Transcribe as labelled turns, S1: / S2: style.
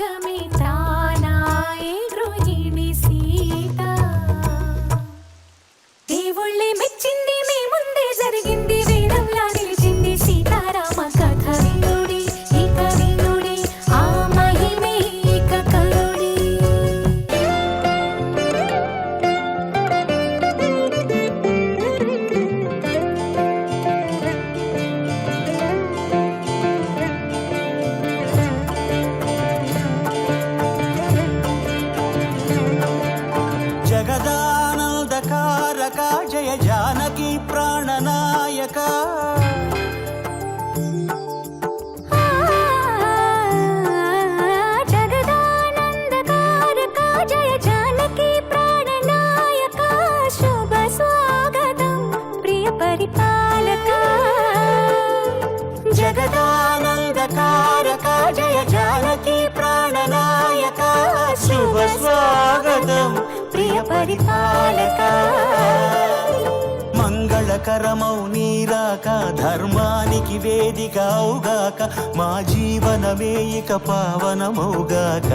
S1: Come
S2: తారకారక జయ జానకి ప్రాణనాయక.
S1: పరిపాలక. మంగళకరమౌ నీరాక ధర్మానికి వేదిక అవుగాక మా జీవనమే ఇక పావనమౌగాక.